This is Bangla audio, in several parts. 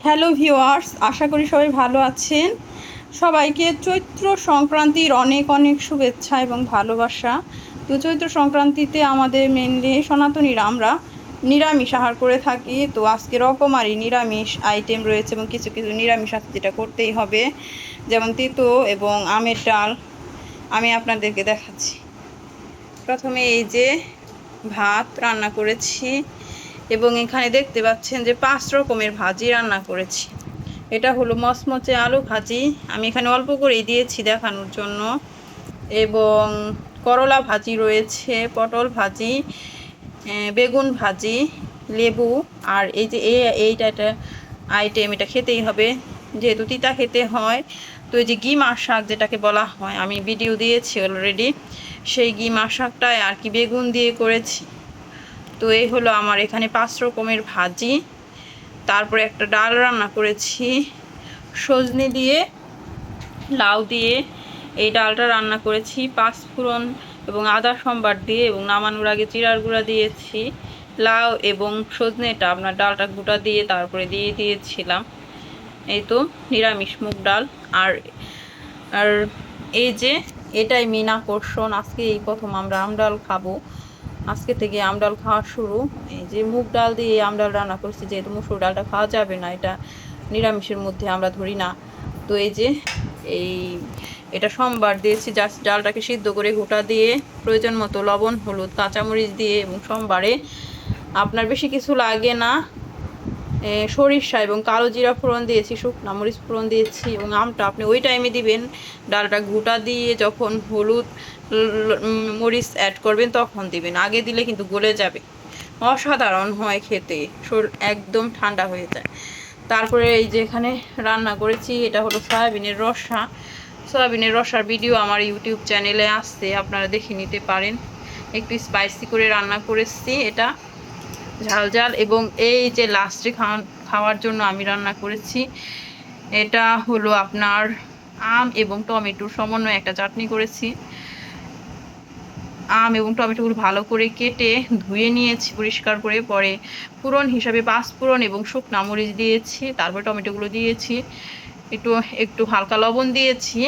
হ্যালো ভিউয়ার্স আশা করি সবাই ভালো আছেন। সবাইকে চৈত্র সংক্রান্তির অনেক অনেক শুভেচ্ছা এবং ভালোবাসা। তো চৈত্র সংক্রান্তিতে আমাদের মেনলি সনাতনীরা আমরা নিরামিষ আহার করে থাকি। তো আজকে রকমারি নিরামিষ আইটেম রয়েছে এবং কিছু কিছু নিরামিষ আছে যেটা করতেই হবে। যেমন তিতো এবং আমের ডাল। আমি আপনাদেরকে দেখাচ্ছি। প্রথমে এই যে ভাত রান্না করেছি। এবং এখানে দেখতে পাচ্ছেন যে পাঁচ রকমের ভাজি রান্না করেছি। এটা হলো মচমচে আলু ভাজি। আমি এখানে অল্প করেই দিয়েছি দেখানোর জন্য। এবং করলা ভাজি রয়েছে, পটল ভাজি বেগুন ভাজি, লেবু। আর এই যে এই এইটা একটা আইটেম এটা খেতেই হবে। যেহেতু তিতা খেতে হয়, তো এই যে গিমা শাক যেটাকে বলা হয়, আমি ভিডিও দিয়েছি অলরেডি সেই গিমা শাকটায় আর কি বেগুন দিয়ে করেছি। তো এই হলো আমার এখানে পাঁচ রকমের ভাজি। তারপরে একটা ডাল রান্না করেছি। সজনে দিয়ে, লাউ দিয়ে এই ডালটা রান্না করেছি। পাঁচ ফোড়ন এবং আদা সম্বার দিয়ে এবং নামানোর আগে চিরার গুঁড়া দিয়েছি। লাউ এবং সজনেটা আপনার ডালটা গুঁটা দিয়ে তারপরে দিয়ে দিয়েছিলাম। এই তো নিরামিষ মুগ ডাল। আর আর এই যে এটাই মেন আকর্ষণ। আজকে এই প্রথম আমরা আমডাল খাব। আজকে থেকে আমডাল খাওয়া শুরু। এই যে মুগ ডাল দিয়ে আমডাল রান্না করছি, যেহেতু মুসুর ডালটা খাওয়া যাবে না, এটা নিরামিষের মধ্যে আমরা ধরি না। তো এই যে এই, এটা সোমবার দিয়েছি, জাস্ট ডালটাকে সিদ্ধ করে গোটা দিয়ে প্রয়োজন মতো লবণ, হলুদ, কাঁচামরিচ দিয়ে, এবং সোমবারে আপনার বেশি কিছু লাগে না। সরিষা এবং কালো জিরা ফোড়ন দিয়েছি, শুকনো মরিচ ফোড়ন দিয়েছি এবং আমটা আপনি ওই টাইমে দিবেন। ডালটা গোটা দিয়ে যখন হলুদ মরিচ অ্যাড করবেন তখন দিবেন। আগে দিলে কিন্তু গলে যাবে। অসাধারণ হয় খেতে। শরীর একদম ঠান্ডা হয়ে যায়। তারপরে এই যে এখানে রান্না করেছি, এটা হলো সয়াবিনের রসা। সয়াবিনের রসার ভিডিও আমার ইউটিউব চ্যানেলে আসছে, আপনারা দেখে নিতে পারেন। একটু স্পাইসি করে রান্না করেছি এটা। ঝাল ঝাল এবং এই যে লাস্টে খাওয়া খাওয়ার জন্য আমি রান্না করেছি, এটা হলো আপনার আম এবং টমেটোর সমন্বয়ে একটা চাটনি করেছি। আম এবং টমেটোগুলো ভালো করে কেটে ধুয়ে নিয়েছি পরিষ্কার করে, পরে ফোড়ন হিসাবে পাঁচ ফোড়ন এবং শুকনা মরিচ দিয়েছি, তারপর টমেটোগুলো দিয়েছি, একটু একটু হালকা লবণ দিয়েছি।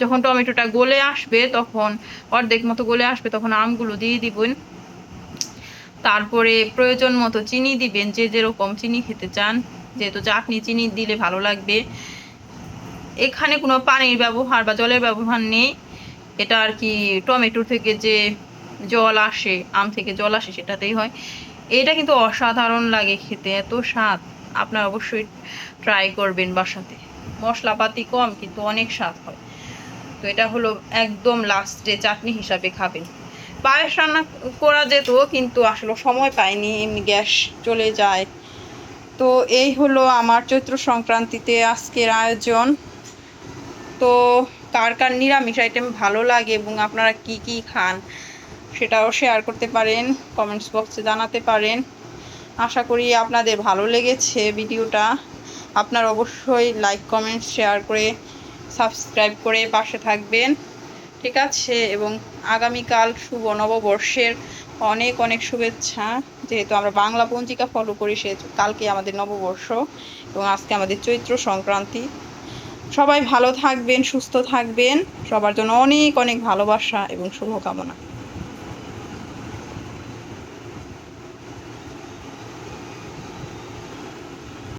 যখন টমেটোটা গলে আসবে তখন অর্ধেক মতো গলে আসবে তখন আমগুলো দিয়ে দিবেন। তারপরে প্রয়োজন মতো চিনি দিবেন, যে যেরকম চিনি খেতে চান। যেহেতু চাটনি চিনি দিলে ভালো লাগবে। এখানে কোনো পানির ব্যবহার বা জলের ব্যবহার নেই। এটা আর কি টমেটো থেকে যে জল আসে, আম থেকে জল আসে সেটাতেই হয়। এটা কিন্তু অসাধারণ লাগে খেতে, এত স্বাদ। আপনার অবশ্যই ট্রাই করবেন বাসাতে। মশলাপাতি কম, কিন্তু অনেক স্বাদ হয়। তো এটা হলো একদম লাস্টে চাটনি হিসাবে খাবেন। পায়েস রান্না করা যেত, কিন্তু আসলে সময় পাইনি, এমনি গ্যাস চলে যায়। তো এই হলো আমার চৈত্র সংক্রান্তিতে আজকের আয়োজন। তো কার কার নিরামিষ আইটেম ভালো লাগে এবং আপনারা কি কি খান, সেটাও শেয়ার করতে পারেন কমেন্টস বক্সে জানাতে পারেন। আশা করি আপনাদের ভালো লেগেছে ভিডিওটা। আপনার অবশ্যই লাইক কমেন্ট শেয়ার করে সাবস্ক্রাইব করে পাশে থাকবেন। ঠিক আছে, এবং আগামীকাল শুভ নববর্ষের অনেক অনেক শুভেচ্ছা। যেহেতু আমরা বাংলা পঞ্জিকা ফলো করি সে কালকে আমাদের নববর্ষ, এবং আজকে আমাদের চৈত্র সংক্রান্তি। সবাই ভালো থাকবেন, সুস্থ থাকবেন। সবার জন্য অনেক অনেক ভালোবাসা এবং শুভকামনা।